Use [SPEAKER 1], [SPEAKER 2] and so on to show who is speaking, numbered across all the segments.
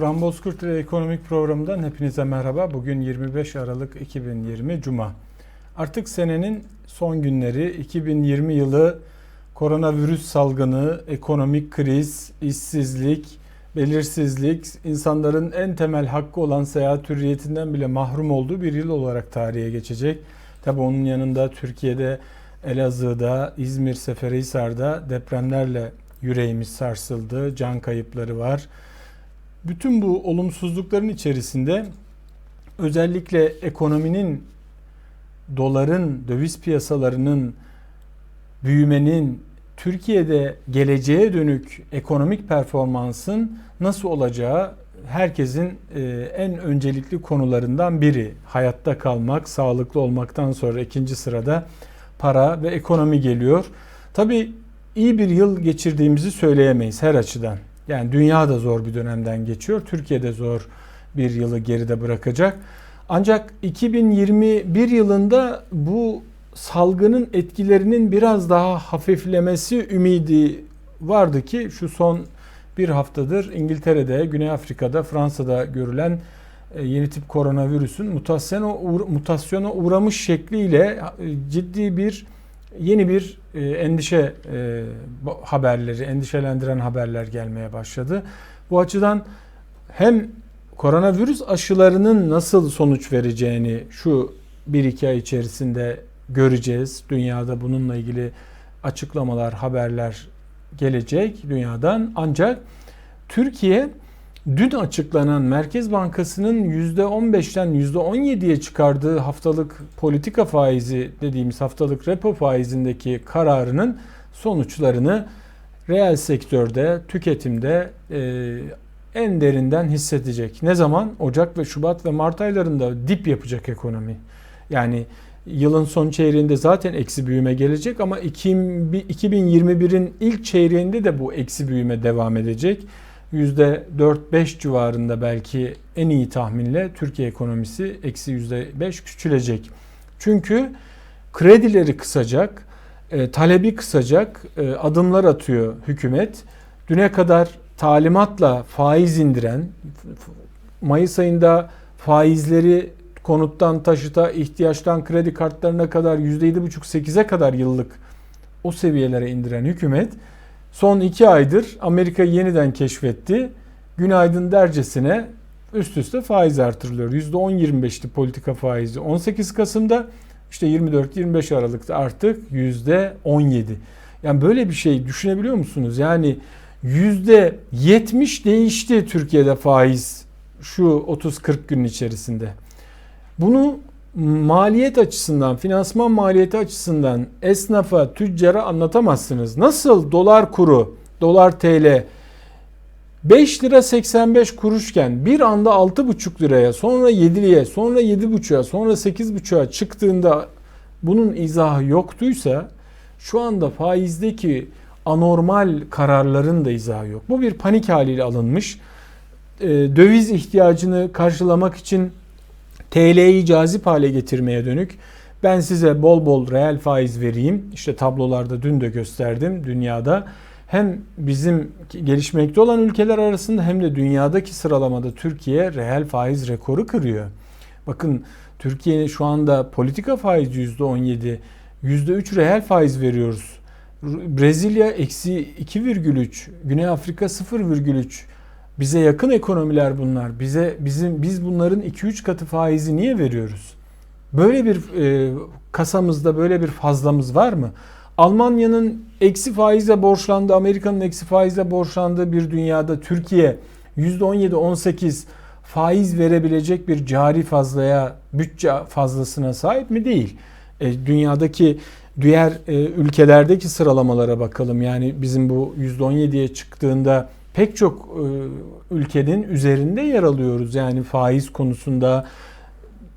[SPEAKER 1] Turan Bozkurt ile Ekonomik Programı'ndan hepinize merhaba. Bugün 25 Aralık 2020 Cuma. Artık senenin son günleri 2020 yılı koronavirüs salgını, ekonomik kriz, işsizlik, belirsizlik, insanların en temel hakkı olan seyahat hürriyetinden bile mahrum olduğu bir yıl olarak tarihe geçecek. Tabi onun yanında Türkiye'de, Elazığ'da, İzmir, Seferihisar'da depremlerle yüreğimiz sarsıldı, can kayıpları var. Bütün bu olumsuzlukların içerisinde özellikle ekonominin, doların, döviz piyasalarının, büyümenin, Türkiye'de geleceğe dönük ekonomik performansın nasıl olacağı herkesin e, en öncelikli konularından biri. Hayatta kalmak, sağlıklı olmaktan sonra ikinci sırada para ve ekonomi geliyor. Tabii iyi bir yıl geçirdiğimizi söyleyemeyiz her açıdan. Yani dünya da zor bir dönemden geçiyor. Türkiye de zor bir yılı geride bırakacak. Ancak 2021 yılında bu salgının etkilerinin biraz daha hafiflemesi ümidi vardı ki şu son bir haftadır İngiltere'de, Güney Afrika'da, Fransa'da görülen e, yeni tip koronavirüsün mutasyona, uğramış şekliyle e, ciddi bir yeni bir e, endişe haberleri, endişelendiren haberler gelmeye başladı. Bu açıdan hem koronavirüs aşılarının nasıl sonuç vereceğini şu bir iki ay içerisinde göreceğiz. Dünyada bununla ilgili açıklamalar, haberler gelecek dünyadan. Ancak Türkiye dün açıklanan Merkez Bankası'nın %15'ten %17'ye çıkardığı haftalık politika faizi dediğimiz haftalık repo faizindeki kararının sonuçlarını reel sektörde, tüketimde e, en derinden hissedecek. Ne zaman? Ocak ve Şubat ve Mart aylarında dip yapacak ekonomi. Yani yılın son çeyreğinde zaten eksi büyüme gelecek ama 2021'in ilk çeyreğinde de bu eksi büyüme devam edecek. %4-5 civarında belki en iyi tahminle Türkiye ekonomisi eksi %5 küçülecek. Çünkü kredileri kısacak, e, talebi kısacak e, adımlar atıyor hükümet. Düne kadar talimatla faiz indiren, Mayıs ayında faizleri konuttan taşıta, ihtiyaçtan kredi kartlarına kadar %7,5-8'e kadar yıllık o seviyelere indiren hükümet son iki aydır Amerika'yı yeniden keşfetti. Günaydın dercesine üst üste faiz artırılıyor. %10-25'ti politika faizi 18 Kasım'da işte 24-25 Aralık'ta artık %17. Yani böyle bir şey düşünebiliyor musunuz? Yani %70 değişti Türkiye'de faiz şu 30-40 gün içerisinde. Bunu maliyet açısından, finansman maliyeti açısından esnafa, tüccara anlatamazsınız. Nasıl dolar kuru, dolar TL 5 lira 85 kuruşken bir anda 6,5 liraya, sonra 7'liye, sonra 7,5'a, sonra 8,5'a çıktığında bunun izahı yoktuysa şu anda faizdeki anormal kararların da izahı yok. Bu bir panik haliyle alınmış. Ee, döviz ihtiyacını karşılamak için TL'yi cazip hale getirmeye dönük ben size bol bol reel faiz vereyim. İşte tablolarda dün de gösterdim dünyada. Hem bizim gelişmekte olan ülkeler arasında hem de dünyadaki sıralamada Türkiye reel faiz rekoru kırıyor. Bakın Türkiye şu anda politika faizi %17, %3 reel faiz veriyoruz. Brezilya eksi 2,3, Güney Afrika 0,3, bize yakın ekonomiler bunlar. Bize bizim biz bunların 2-3 katı faizi niye veriyoruz? Böyle bir e, kasamızda böyle bir fazlamız var mı? Almanya'nın eksi faizle borçlandığı, Amerika'nın eksi faizle borçlandığı bir dünyada Türkiye %17-18 faiz verebilecek bir cari fazlaya, bütçe fazlasına sahip mi? Değil. E, dünyadaki diğer e, ülkelerdeki sıralamalara bakalım. Yani bizim bu %17'ye çıktığında pek çok e, ülkenin üzerinde yer alıyoruz. Yani faiz konusunda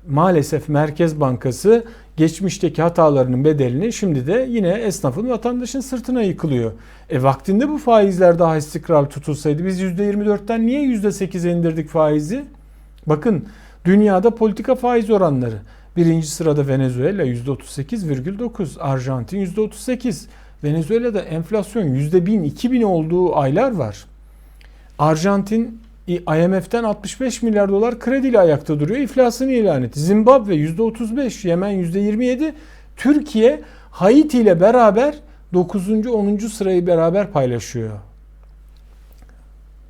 [SPEAKER 1] maalesef Merkez Bankası geçmişteki hatalarının bedelini şimdi de yine esnafın vatandaşın sırtına yıkılıyor. E vaktinde bu faizler daha istikrar tutulsaydı biz %24'ten niye %8'e indirdik faizi? Bakın dünyada politika faiz oranları. Birinci sırada Venezuela %38,9, Arjantin %38. Venezuela'da enflasyon %1000, 2000 olduğu aylar var. Arjantin IMF'den 65 milyar dolar krediyle ayakta duruyor. İflasını ilan etti. Zimbabwe %35, Yemen %27, Türkiye Haiti ile beraber 9. 10. sırayı beraber paylaşıyor.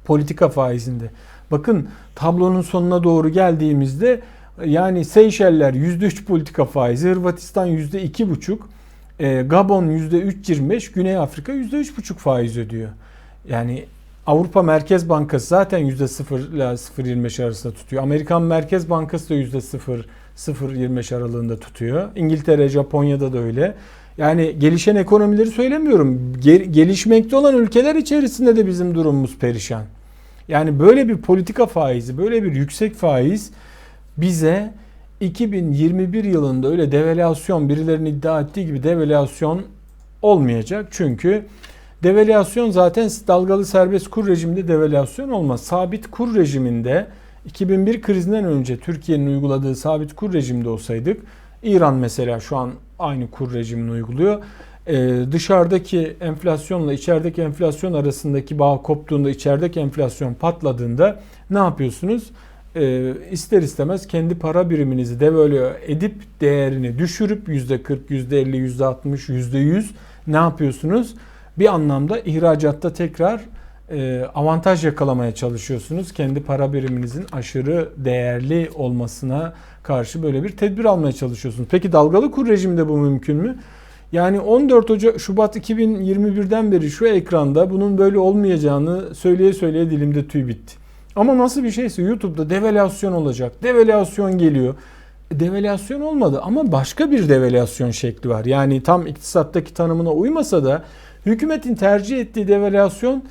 [SPEAKER 1] Politika faizinde. Bakın tablonun sonuna doğru geldiğimizde yani Seyşeller %3 politika faizi, Hırvatistan %2,5, e, Gabon %3,25, Güney Afrika %3,5 faiz ödüyor. Yani Avrupa Merkez Bankası zaten %0 ile 0.25 arasında tutuyor. Amerikan Merkez Bankası da %0 0.25 aralığında tutuyor. İngiltere, Japonya'da da öyle. Yani gelişen ekonomileri söylemiyorum. Gelişmekte olan ülkeler içerisinde de bizim durumumuz perişan. Yani böyle bir politika faizi, böyle bir yüksek faiz bize 2021 yılında öyle devalüasyon birilerinin iddia ettiği gibi devalüasyon olmayacak. Çünkü devalüasyon zaten dalgalı serbest kur rejiminde devalüasyon olmaz. Sabit kur rejiminde 2001 krizinden önce Türkiye'nin uyguladığı sabit kur rejimde olsaydık İran mesela şu an aynı kur rejimini uyguluyor. Ee, dışarıdaki enflasyonla içerideki enflasyon arasındaki bağ koptuğunda içerideki enflasyon patladığında ne yapıyorsunuz? Ee, ister istemez kendi para biriminizi devalüe edip değerini düşürüp %40, %50, %60, %100 ne yapıyorsunuz? Bir anlamda ihracatta tekrar e, avantaj yakalamaya çalışıyorsunuz. Kendi para biriminizin aşırı değerli olmasına karşı böyle bir tedbir almaya çalışıyorsunuz. Peki dalgalı kur rejiminde bu mümkün mü? Yani 14 Ocak Şubat 2021'den beri şu ekranda bunun böyle olmayacağını söyleye söyleye dilimde tüy bitti. Ama nasıl bir şeyse YouTube'da devalüasyon olacak. Devalüasyon geliyor. E, devalüasyon olmadı ama başka bir devalüasyon şekli var. Yani tam iktisattaki tanımına uymasa da hükümetin tercih ettiği devalüasyon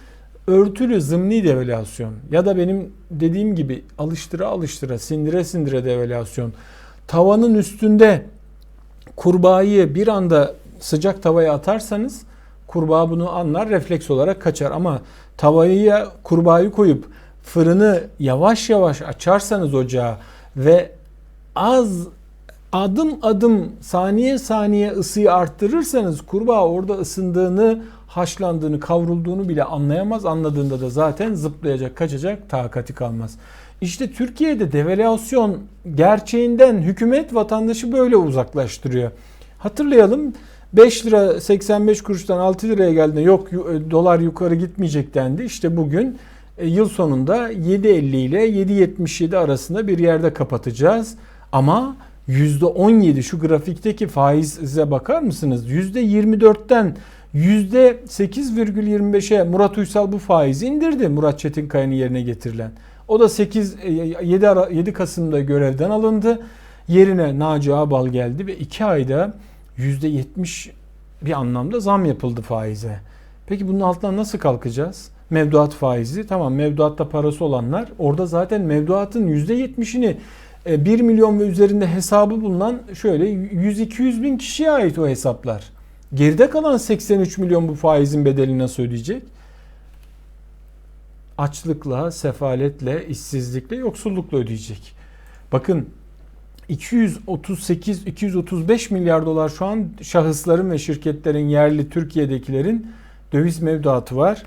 [SPEAKER 1] örtülü zımni devalüasyon ya da benim dediğim gibi alıştıra alıştıra sindire sindire devalüasyon. Tavanın üstünde kurbağayı bir anda sıcak tavaya atarsanız kurbağa bunu anlar refleks olarak kaçar. Ama tavaya kurbağayı koyup fırını yavaş yavaş açarsanız ocağa ve az adım adım saniye saniye ısıyı arttırırsanız kurbağa orada ısındığını haşlandığını, kavrulduğunu bile anlayamaz. Anladığında da zaten zıplayacak, kaçacak, takati kalmaz. İşte Türkiye'de devalüasyon gerçeğinden hükümet vatandaşı böyle uzaklaştırıyor. Hatırlayalım 5 lira 85 kuruştan 6 liraya geldiğinde yok e, dolar yukarı gitmeyecek dendi. İşte bugün e, yıl sonunda 7.50 ile 7.77 arasında bir yerde kapatacağız. Ama %17 şu grafikteki faize bakar mısınız? %24'ten %8,25'e Murat Uysal bu faizi indirdi. Murat Çetinkaya'nın yerine getirilen. O da 8 7, 7 Kasım'da görevden alındı. Yerine Naci Ağbal geldi ve 2 ayda %70 bir anlamda zam yapıldı faize. Peki bunun altından nasıl kalkacağız? Mevduat faizi tamam mevduatta parası olanlar orada zaten mevduatın %70'ini 1 e, milyon ve üzerinde hesabı bulunan şöyle 100-200 bin kişiye ait o hesaplar. Geride kalan 83 milyon bu faizin bedelini nasıl ödeyecek? Açlıkla, sefaletle, işsizlikle, yoksullukla ödeyecek. Bakın 238-235 milyar dolar şu an şahısların ve şirketlerin yerli Türkiye'dekilerin döviz mevduatı var.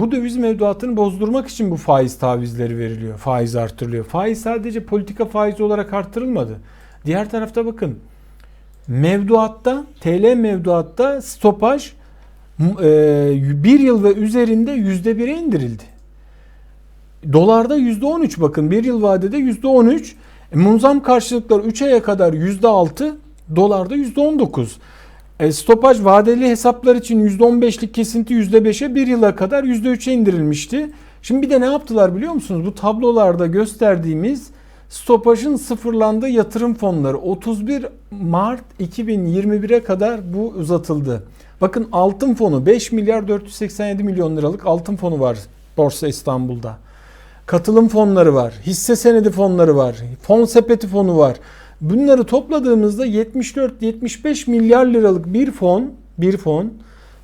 [SPEAKER 1] Bu döviz mevduatını bozdurmak için bu faiz tavizleri veriliyor. Faiz artırılıyor. Faiz sadece politika faizi olarak artırılmadı. Diğer tarafta bakın mevduatta TL mevduatta stopaj e, bir yıl ve üzerinde yüzde bire indirildi. Dolarda yüzde on üç bakın bir yıl vadede yüzde on üç. E, munzam karşılıklar 3 aya kadar yüzde altı, dolarda yüzde on dokuz. E, stopaj vadeli hesaplar için yüzde on beşlik kesinti yüzde beşe bir yıla kadar yüzde üçe indirilmişti. Şimdi bir de ne yaptılar biliyor musunuz? Bu tablolarda gösterdiğimiz stopajın sıfırlandığı yatırım fonları 31 Mart 2021'e kadar bu uzatıldı. Bakın altın fonu 5 milyar 487 milyon liralık altın fonu var Borsa İstanbul'da. Katılım fonları var, hisse senedi fonları var, fon sepeti fonu var. Bunları topladığımızda 74-75 milyar liralık bir fon, bir fon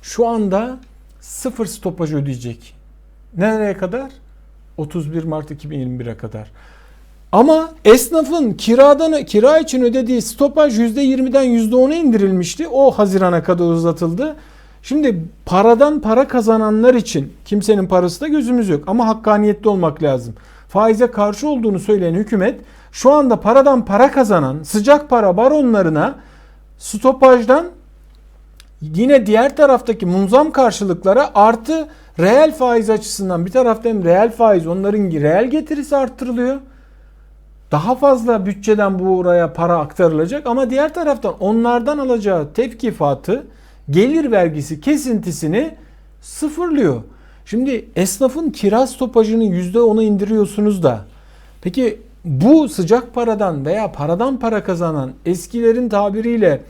[SPEAKER 1] şu anda sıfır stopaj ödeyecek. Nereye kadar? 31 Mart 2021'e kadar. Ama esnafın kiradan kira için ödediği stopaj %20'den %10'a indirilmişti. O Haziran'a kadar uzatıldı. Şimdi paradan para kazananlar için kimsenin parası da gözümüz yok ama hakkaniyetli olmak lazım. Faize karşı olduğunu söyleyen hükümet şu anda paradan para kazanan sıcak para baronlarına stopajdan yine diğer taraftaki munzam karşılıklara artı reel faiz açısından bir tarafta hem reel faiz onların reel getirisi arttırılıyor. Daha fazla bütçeden bu oraya para aktarılacak ama diğer taraftan onlardan alacağı tevkifatı gelir vergisi kesintisini sıfırlıyor. Şimdi esnafın kiraz stopajını %10'a indiriyorsunuz da peki bu sıcak paradan veya paradan para kazanan eskilerin tabiriyle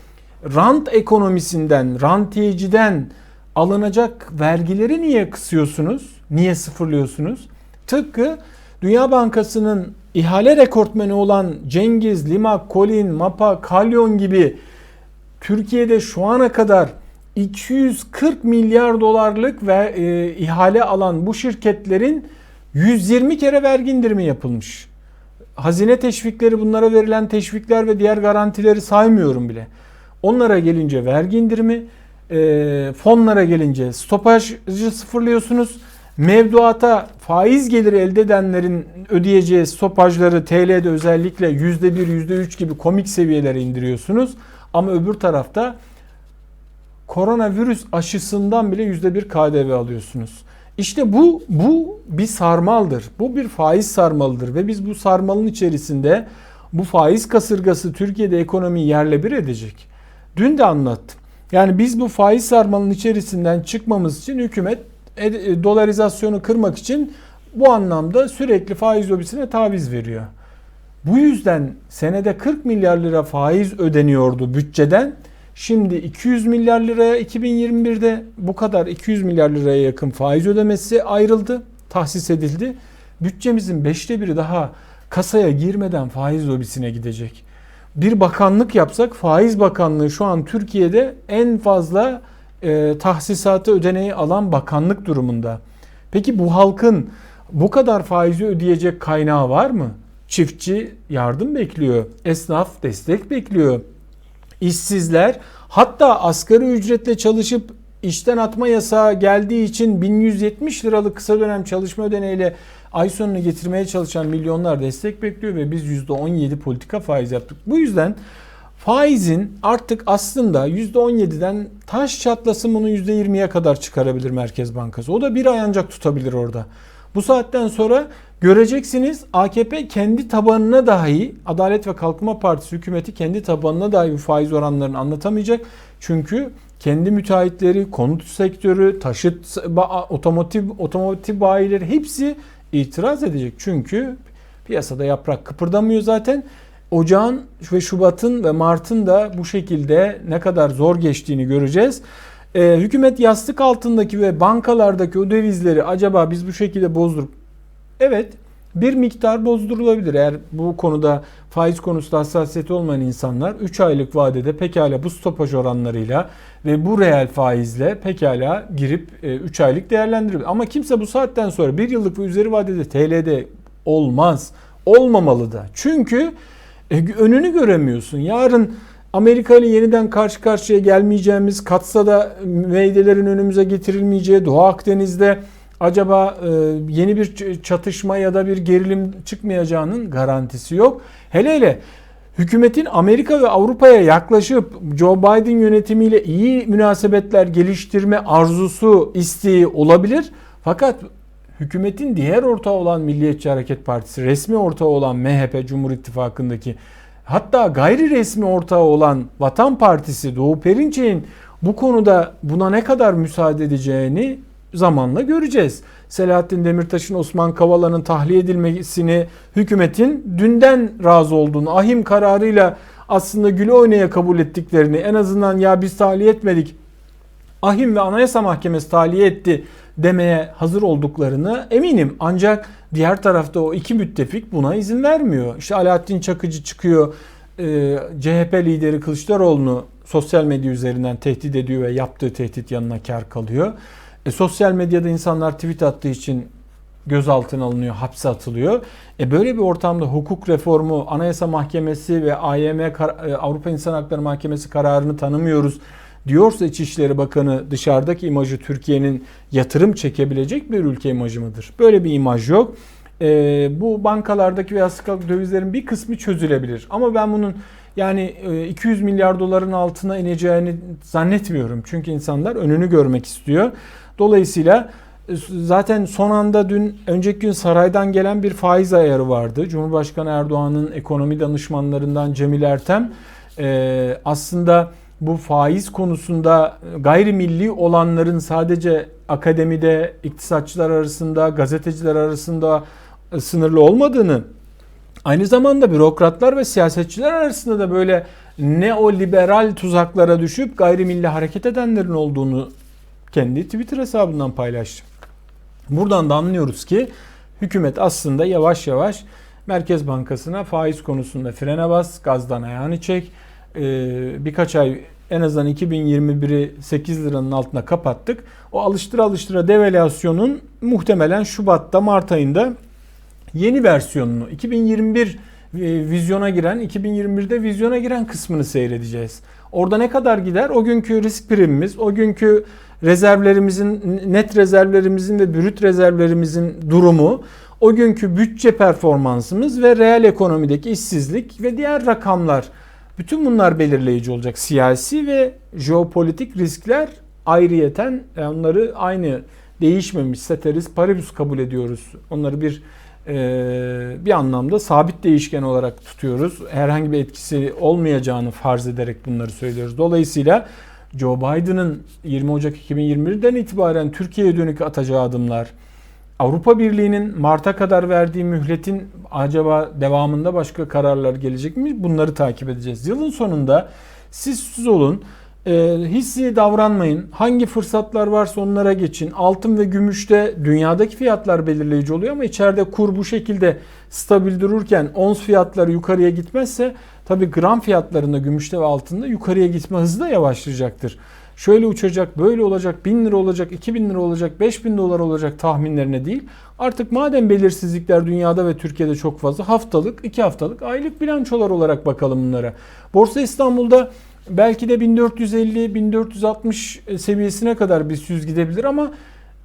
[SPEAKER 1] rant ekonomisinden, rantiyeciden alınacak vergileri niye kısıyorsunuz? Niye sıfırlıyorsunuz? Tıpkı Dünya Bankası'nın ihale rekortmeni olan Cengiz, Limak, Kolin, Mapa, Kalyon gibi Türkiye'de şu ana kadar 240 milyar dolarlık ve e, ihale alan bu şirketlerin 120 kere vergi indirimi yapılmış. Hazine teşvikleri, bunlara verilen teşvikler ve diğer garantileri saymıyorum bile. Onlara gelince vergi indirimi, e, fonlara gelince stopajı sıfırlıyorsunuz. Mevduata faiz geliri elde edenlerin ödeyeceği stopajları TL'de özellikle %1, %3 gibi komik seviyelere indiriyorsunuz. Ama öbür tarafta koronavirüs aşısından bile %1 KDV alıyorsunuz. İşte bu bu bir sarmaldır. Bu bir faiz sarmalıdır ve biz bu sarmalın içerisinde bu faiz kasırgası Türkiye'de ekonomiyi yerle bir edecek. Dün de anlattım. Yani biz bu faiz sarmalının içerisinden çıkmamız için hükümet e, dolarizasyonu kırmak için bu anlamda sürekli faiz lobisine taviz veriyor. Bu yüzden senede 40 milyar lira faiz ödeniyordu bütçeden. Şimdi 200 milyar liraya 2021'de bu kadar 200 milyar liraya yakın faiz ödemesi ayrıldı, tahsis edildi. Bütçemizin beşte biri daha kasaya girmeden faiz lobisine gidecek. Bir bakanlık yapsak faiz bakanlığı şu an Türkiye'de en fazla e, tahsisatı ödeneği alan bakanlık durumunda. Peki bu halkın bu kadar faizi ödeyecek kaynağı var mı? Çiftçi yardım bekliyor, esnaf destek bekliyor, işsizler hatta asgari ücretle çalışıp işten atma yasağı geldiği için 1170 liralık kısa dönem çalışma ödeneğiyle ay sonunu getirmeye çalışan milyonlar destek bekliyor ve biz %17 politika faiz yaptık. Bu yüzden faizin artık aslında %17'den taş çatlasın bunu %20'ye kadar çıkarabilir Merkez Bankası. O da bir ay ancak tutabilir orada. Bu saatten sonra göreceksiniz AKP kendi tabanına dahi Adalet ve Kalkınma Partisi hükümeti kendi tabanına dahi faiz oranlarını anlatamayacak. Çünkü kendi müteahhitleri, konut sektörü, taşıt, otomotiv, otomotiv bayileri hepsi itiraz edecek. Çünkü piyasada yaprak kıpırdamıyor zaten. Ocağın ve Şubat'ın ve Mart'ın da bu şekilde ne kadar zor geçtiğini göreceğiz. Ee, hükümet yastık altındaki ve bankalardaki o dövizleri acaba biz bu şekilde bozdurup evet bir miktar bozdurulabilir. Eğer bu konuda faiz konusunda hassasiyeti olmayan insanlar 3 aylık vadede pekala bu stopaj oranlarıyla ve bu reel faizle pekala girip 3 e, aylık değerlendirebilir. Ama kimse bu saatten sonra 1 yıllık ve üzeri vadede TL'de olmaz. Olmamalı da. Çünkü e, önünü göremiyorsun. Yarın Amerika ile yeniden karşı karşıya gelmeyeceğimiz, katsa da meydelerin önümüze getirilmeyeceği, Doğu Akdeniz'de acaba e, yeni bir çatışma ya da bir gerilim çıkmayacağının garantisi yok. Hele hele hükümetin Amerika ve Avrupa'ya yaklaşıp Joe Biden yönetimiyle iyi münasebetler geliştirme arzusu, isteği olabilir. Fakat hükümetin diğer ortağı olan Milliyetçi Hareket Partisi, resmi ortağı olan MHP Cumhur İttifakı'ndaki hatta gayri resmi ortağı olan Vatan Partisi Doğu Perinçek'in bu konuda buna ne kadar müsaade edeceğini zamanla göreceğiz. Selahattin Demirtaş'ın Osman Kavala'nın tahliye edilmesini hükümetin dünden razı olduğunu, ahim kararıyla aslında güle oynaya kabul ettiklerini, en azından ya biz tahliye etmedik, ahim ve anayasa mahkemesi tahliye etti demeye hazır olduklarını eminim. Ancak diğer tarafta o iki müttefik buna izin vermiyor. İşte Alaaddin Çakıcı çıkıyor, e, CHP lideri Kılıçdaroğlu'nu sosyal medya üzerinden tehdit ediyor ve yaptığı tehdit yanına kar kalıyor. E, sosyal medyada insanlar tweet attığı için gözaltına alınıyor, hapse atılıyor. E böyle bir ortamda hukuk reformu, Anayasa Mahkemesi ve AYM e, Avrupa İnsan Hakları Mahkemesi kararını tanımıyoruz diyorsa İçişleri Bakanı dışarıdaki imajı Türkiye'nin yatırım çekebilecek bir ülke imajı mıdır? Böyle bir imaj yok. Ee, bu bankalardaki veya sıkıntı dövizlerin bir kısmı çözülebilir. Ama ben bunun yani 200 milyar doların altına ineceğini zannetmiyorum. Çünkü insanlar önünü görmek istiyor. Dolayısıyla zaten son anda dün önceki gün saraydan gelen bir faiz ayarı vardı. Cumhurbaşkanı Erdoğan'ın ekonomi danışmanlarından Cemil Ertem e, aslında bu faiz konusunda gayrimilli olanların sadece akademide, iktisatçılar arasında, gazeteciler arasında sınırlı olmadığını, aynı zamanda bürokratlar ve siyasetçiler arasında da böyle neoliberal tuzaklara düşüp gayrimilli hareket edenlerin olduğunu kendi Twitter hesabından paylaştı. Buradan da anlıyoruz ki hükümet aslında yavaş yavaş Merkez Bankası'na faiz konusunda frene bas, gazdan ayağını çek. Ee, birkaç ay en azından 2021'i 8 liranın altına kapattık. O alıştıra alıştıra devalüasyonun muhtemelen Şubat'ta Mart ayında yeni versiyonunu 2021 e, vizyona giren 2021'de vizyona giren kısmını seyredeceğiz. Orada ne kadar gider? O günkü risk primimiz, o günkü rezervlerimizin, net rezervlerimizin ve brüt rezervlerimizin durumu, o günkü bütçe performansımız ve reel ekonomideki işsizlik ve diğer rakamlar bütün bunlar belirleyici olacak. Siyasi ve jeopolitik riskler ayrıyeten e, onları aynı değişmemiş ceteris paribus kabul ediyoruz. Onları bir e, bir anlamda sabit değişken olarak tutuyoruz. Herhangi bir etkisi olmayacağını farz ederek bunları söylüyoruz. Dolayısıyla Joe Biden'ın 20 Ocak 2021'den itibaren Türkiye'ye dönük atacağı adımlar, Avrupa Birliği'nin Mart'a kadar verdiği mühletin acaba devamında başka kararlar gelecek mi? Bunları takip edeceğiz. Yılın sonunda siz siz olun. E, hissi davranmayın. Hangi fırsatlar varsa onlara geçin. Altın ve gümüşte dünyadaki fiyatlar belirleyici oluyor ama içeride kur bu şekilde stabil dururken ons fiyatları yukarıya gitmezse tabi gram fiyatlarında gümüşte ve altında yukarıya gitme hızı da yavaşlayacaktır. Şöyle uçacak, böyle olacak, 1000 lira olacak, 2000 lira olacak, 5000 dolar olacak tahminlerine değil. Artık madem belirsizlikler dünyada ve Türkiye'de çok fazla haftalık, 2 haftalık, aylık bilançolar olarak bakalım bunlara. Borsa İstanbul'da belki de 1450-1460 seviyesine kadar bir süz gidebilir ama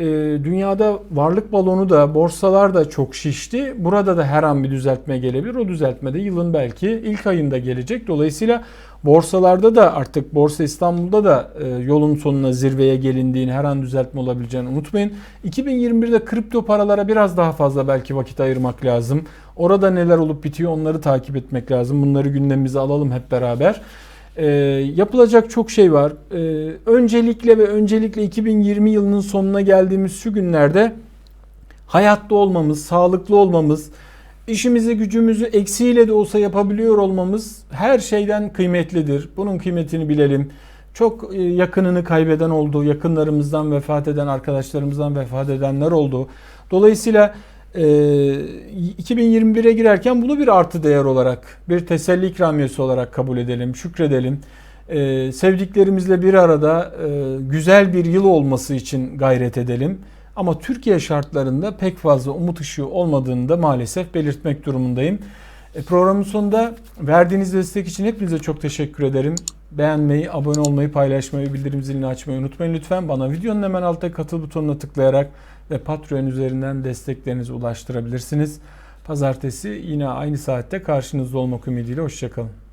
[SPEAKER 1] e, dünyada varlık balonu da borsalar da çok şişti. Burada da her an bir düzeltme gelebilir. O düzeltme de yılın belki ilk ayında gelecek. Dolayısıyla borsalarda da artık Borsa İstanbul'da da e, yolun sonuna zirveye gelindiğini, her an düzeltme olabileceğini unutmayın. 2021'de kripto paralara biraz daha fazla belki vakit ayırmak lazım. Orada neler olup bitiyor onları takip etmek lazım. Bunları gündemimize alalım hep beraber. E, yapılacak çok şey var. E, öncelikle ve öncelikle 2020 yılının sonuna geldiğimiz şu günlerde hayatta olmamız, sağlıklı olmamız, işimizi gücümüzü eksiğiyle de olsa yapabiliyor olmamız her şeyden kıymetlidir. Bunun kıymetini bilelim. Çok e, yakınını kaybeden oldu, yakınlarımızdan vefat eden, arkadaşlarımızdan vefat edenler oldu. Dolayısıyla 2021'e girerken bunu bir artı değer olarak, bir teselli ikramiyesi olarak kabul edelim, şükredelim. Sevdiklerimizle bir arada güzel bir yıl olması için gayret edelim. Ama Türkiye şartlarında pek fazla umut ışığı olmadığını da maalesef belirtmek durumundayım. Programın sonunda verdiğiniz destek için hepinize çok teşekkür ederim. Beğenmeyi, abone olmayı, paylaşmayı, bildirim zilini açmayı unutmayın lütfen. Bana videonun hemen altta katıl butonuna tıklayarak ve Patreon üzerinden desteklerinizi ulaştırabilirsiniz. Pazartesi yine aynı saatte karşınızda olmak ümidiyle. Hoşçakalın.